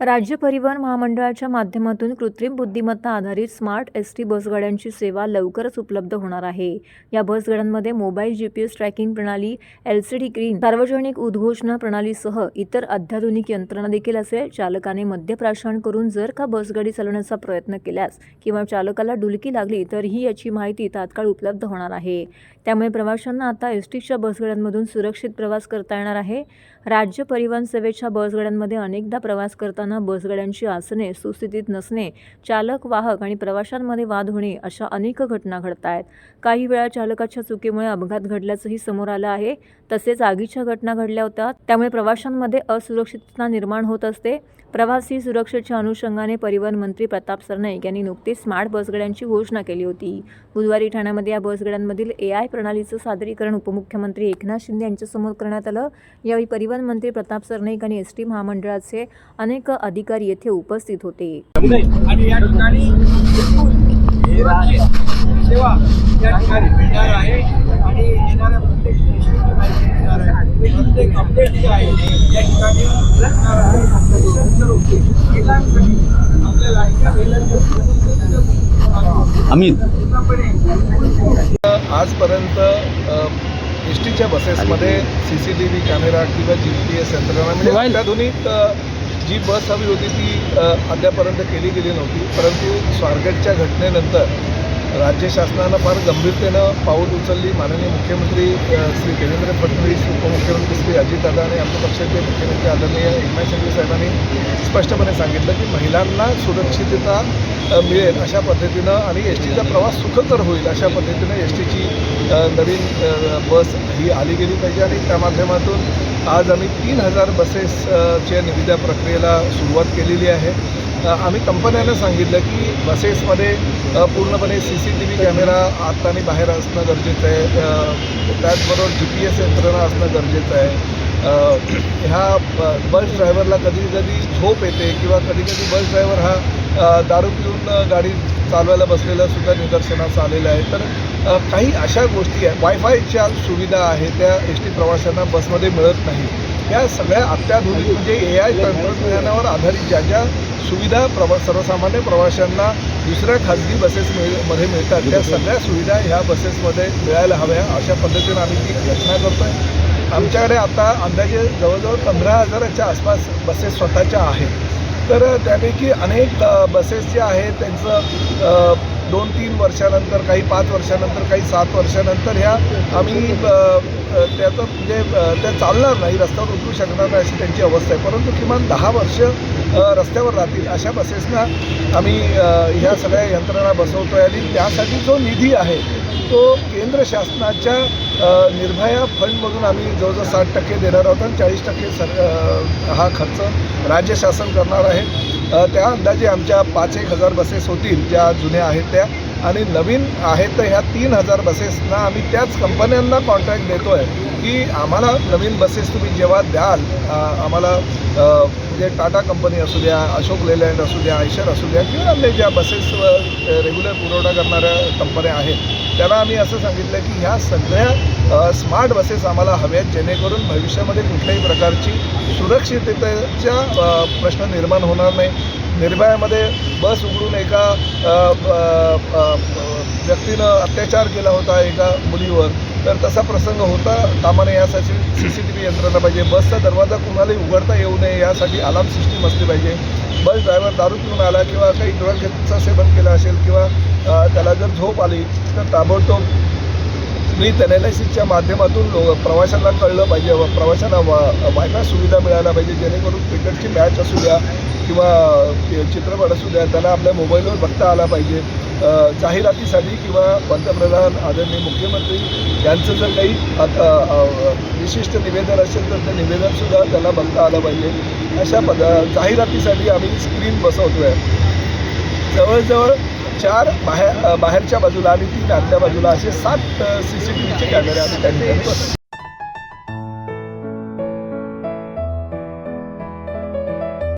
राज्य परिवहन महामंडळाच्या माध्यमातून कृत्रिम बुद्धिमत्ता आधारित स्मार्ट एस टी बसगाड्यांची सेवा लवकरच उपलब्ध होणार आहे. या बसगाड्यांमध्ये mobile G P S tracking प्रणाली एल सी डी ग्रीन सार्वजनिक उद्घोषणा प्रणालीसह इतर अत्याधुनिक यंत्रणा देखील असेल. चालकाने मद्यप्राशन करून जर का बसगाडी चालवण्याचा प्रयत्न केल्यास किंवा चालकाला डुलकी लागली तर ही याची माहिती तात्काळ उपलब्ध होणार आहे. त्यामुळे प्रवाशांना आता एस टीच्या बसगाड्यांमधून सुरक्षित प्रवास करता येणार आहे. राज्य परिवहन सेवेच्या बसगाड्यांमध्ये अनेकदा प्रवास करताना बसगाड्यांची आसने सुस्थितीत नसणे चालक वाहक आणि प्रवाशांमध्ये वाद होणे अशा अनेक घटना घडत आहेत काही वेळा चालकाच्या चुकीमुळे अपघात घडल्याचंही समोर आलं आहे. तसेच आगीच्या घटना घडल्या होत्या. त्यामुळे प्रवाशांमध्ये असुरक्षितता निर्माण होत असते. प्रवासी सुरक्षेच्या अनुषंगाने परिवहन मंत्री प्रताप सरनाईक यांनी नुकतीच स्मार्ट बसगाड्यांची घोषणा केली होती. बुधवारी ठाण्यामध्ये या बसगाड्यांमधील ए आय प्रणालीचं सादरीकरण उपमुख्यमंत्री एकनाथ शिंदे यांच्यासमोर करण्यात आलं. यावेळी परिवहन मंत्री प्रताप सरनाईक आणि एस टी महामंडळाचे अनेक अधिकारी येथे उपस्थित होते. आणि या ठिकाणी सुरक्षित सेवा या ठिकाणी मिळणार आहे. आणि येणाऱ्या प्रत्येक स्टेशनची माहिती मिळणार आहे. प्रत्येक अपडेट जे आहे या ठिकाणी मिळणार आहे. त्याच्यानंतर महिलांसाठी आपल्या लाडक्या महिलांच्या अमित आजपर्यंत एस टीच्या बसेसमध्ये C C T V camera किंवा जी पी एस यंत्रणा म्हणजे. अत्याधुनिक जी बस हवी होती ती अद्यापर्यंत केली गेली नव्हती. परंतु स्वारगेटच्या घटनेनंतर राज्य शासनानं फार गंभीरतेनं पाऊल उचलली. माननीय मुख्यमंत्री श्री देवेंद्र फडणवीस उपमुख्यमंत्री श्री अजितदादा आणि आमच्या पक्षाचे मुख्यमंत्री आदरणीय एकनाथ शिंदे साहेबांनी स्पष्टपणे सांगितलं की महिलांना सुरक्षितता मिळेल अशा पद्धतीनं आणि एस टीचा प्रवास सुखकर होईल अशा पद्धतीनं एस टीची नवीन बस ही आली गेली पाहिजे आणि त्या माध्यमातून आज आम्ही तीन हजार बसेसच्या निविदा प्रक्रियेला सुरुवात केलेली आहे. आम्ही कंपन्यांना सांगितलं की बसेसमध्ये पूर्णपणे C C T V camera आत आणि बाहेर असणं गरजेचं आहे. त्याचबरोबर जी पी एस यंत्रणा असणं गरजेचं आहे. ह्या ब- बस ड्रायव्हरला कधी कधी झोप येते किंवा कधी कधी बस ड्रायव्हर हा दारू पिऊन गाडी चालवायला बसलेल्या सुद्धा निदर्शनास आलेलं आहे तर काही अशा गोष्टी आहे वायफायच्या सुविधा आहेत त्या एस टी प्रवाशांना बसमध्ये मिळत नाही या सगळ्या अत्याधुनिक म्हणजे ए आय तंत्रज्ञानावर आधारित ज्या ज्या सुविधा प्रवा सर्वसामान्य प्रवाशांना दुसऱ्या खाजगी बसेस मिळमध्ये मिळतात त्या सगळ्या सुविधा ह्या बसेसमध्ये मिळायला हव्या. अशा पद्धतीनं आम्ही ती रचना करतो आहे आमच्याकडे आता अंदाजे जवळजवळ पंधरा हजाराच्या आसपास बसेस स्वतःच्या आहेत. तर त्यापैकी अनेक बसेस ज्या आहेत त्यांचं दोन तीन वर्षानंतर काही पाच वर्षानंतर काही सात वर्षानंतर ह्या आम्ही त्याचं म्हणजे त्या चालणार नाही रस्त्यावर उतरू शकणार नाही अशी त्यांची अवस्था आहे. परंतु किमान दहा वर्ष रस्त्यावर राहतील अशा बसेसना आम्ही ह्या सगळ्या यंत्रणा बसवतो आहे आणि त्यासाठी जो निधी आहे तो केंद्र शासनाच्या निर्भया फंडमधून आम्ही जवळजवळ साठ टक्के देणार आहोत आणि चाळीस टक्के सर हा खर्च राज्य शासन करणार आहे. त्या अंदाजे आमच्या पाच एक हजार बसेस होतील ज्या जुन्या आहेत त्या. आणि नवीन आहेत तर ह्या तीन हजार बसेसना आम्ही त्याच कंपन्यांना कॉन्ट्रॅक्ट देतो आहे की आम्हाला नवीन बसेस तुम्ही जेव्हा द्याल आम्हाला म्हणजे टाटा कंपनी असू द्या अशोक लेलँड असू द्या आयशर असू द्या किंवा अन्य ज्या बसेस रेग्युलर पुरवठा करणाऱ्या कंपन्या आहेत त्याला आम्ही असं सांगितलं की ह्या सगळ्या स्मार्ट बसेस आम्हाला हव्यात जेणेकरून भविष्यामध्ये कुठल्याही प्रकारची सुरक्षिततेचा प्रश्न निर्माण होणार नाही. निर्भयामध्ये बस उघडून एका व्यक्तीनं अत्याचार केला होता एका मुलीवर. तर तसा प्रसंग होता. कामाने यासाठी सी सी टी व्ही यंत्रणा पाहिजे. बसचा दरवाजा कुणालाही उघडता येऊ नये यासाठी अलार्म सिस्टीम असली पाहिजे. बस ड्रायव्हर दारू पिऊन आला किंवा काही ड्रगचं सेवन केलं असेल किंवा त्याला जर झोप आली तर ताबडतोब मी अनालिसिसच्या माध्यमातून लो प्रवाशांना कळलं पाहिजे व प्रवाशांना वा वायफाय सुविधा मिळायला पाहिजे जेणेकरून क्रिकेटची मॅच असू द्या किंवा चित्रपट असू द्या त्याला आपल्या मोबाईलवर बघता आला पाहिजे. जाहिरातीसाठी किंवा पंतप्रधान आदरणीय मुख्यमंत्री यांचं जर काही आता, विशिष्ट निवेदन असेल तर ते निवेदनसुद्धा त्याला बघता आलं पाहिजे. अशा पद जाहिरातीसाठी आम्ही स्क्रीन बसवतो आहे जवळजवळ चार बाहेर बाहेरच्या बाजूला आणि तीन आतल्या बाजूला असे सात सी सी टी व्हीचे कॅमेरे आम्ही त्या ठिकाणी